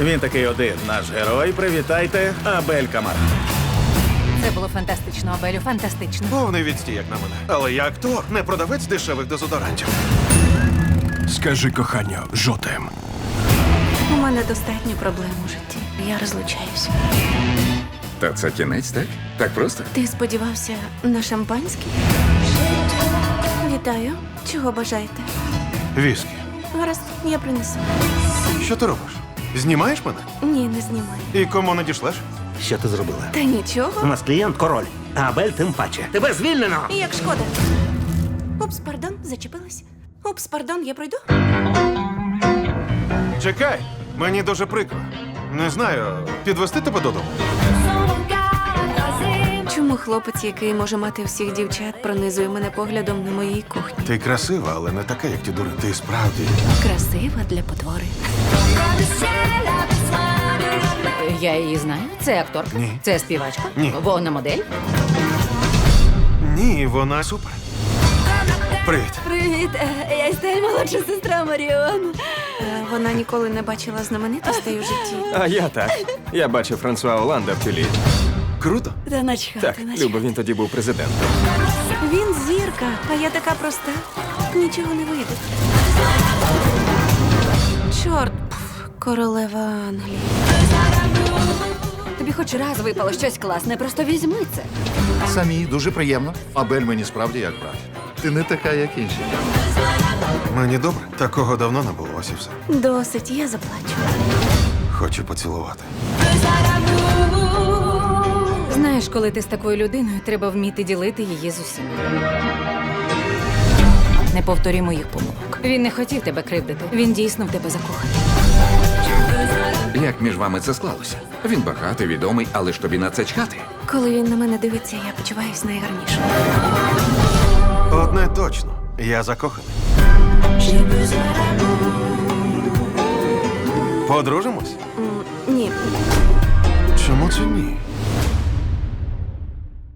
Він такий один, наш герой. Привітайте, Абель Камара. Це було фантастично, Абелю, фантастично. Повний відстій, як на мене. Але я актор, не продавець дешевих дезодорантів. Скажи кохання, жотем. У мене достатньо проблем у житті. Я розлучаюся. Та це кінець, так? Так просто? Ти сподівався на шампанське? Вітаю. Чого бажаєте? Віскі. Гаразд, я принесу. Що ти робиш? Знімаєш мене? Ні, не знімай. І кому надішлеш? Що ти зробила? Та нічого. У нас клієнт король, а Абель тим паче. Тебе звільнено! Як шкода. Упс, пардон, зачепилась. Упс, пардон, я пройду. Чекай, мені дуже прикро. Не знаю, підвести тебе додому. Чому хлопець, який може мати всіх дівчат, пронизує мене поглядом на моїй кухні? Ти красива, але не така, як ті дури. Ти справді. Красива для потвори. Я її знаю. Це акторка. Ні. Це співачка. Ні. Вона модель. Ні, вона супер. Привіт. Привіт, е, я Стель, молодша сестра Маріон. Вона ніколи не бачила знаменитостей у житті. А я так. Я бачив Франсуа Оланда в тюлі. Круто. Та начхати, Так, начхати. Люба, він тоді був президентом. Він зірка, а я така проста. Нічого не вийде. Чорт, пф, королева Англії. Тобі хоч раз випало щось класне, просто візьми це. Самі дуже приємно. Абель мені справді як брат. Ти не така, як інші. Мені добре. Такого давно не було, ось і все. Досить, я заплачу. Хочу поцілувати. Знаєш, коли ти з такою людиною, треба вміти ділити її з усім. Не повторі моїх помилок. Він не хотів тебе кривдити. Він дійсно в тебе закоханий. Як між вами це склалося? Він багатий, відомий, але ж тобі на це чхати. Коли він на мене дивиться, я почуваюсь найгарніше. Одне точно. Я закоханий. Подружимось? Ні, Чому це ні?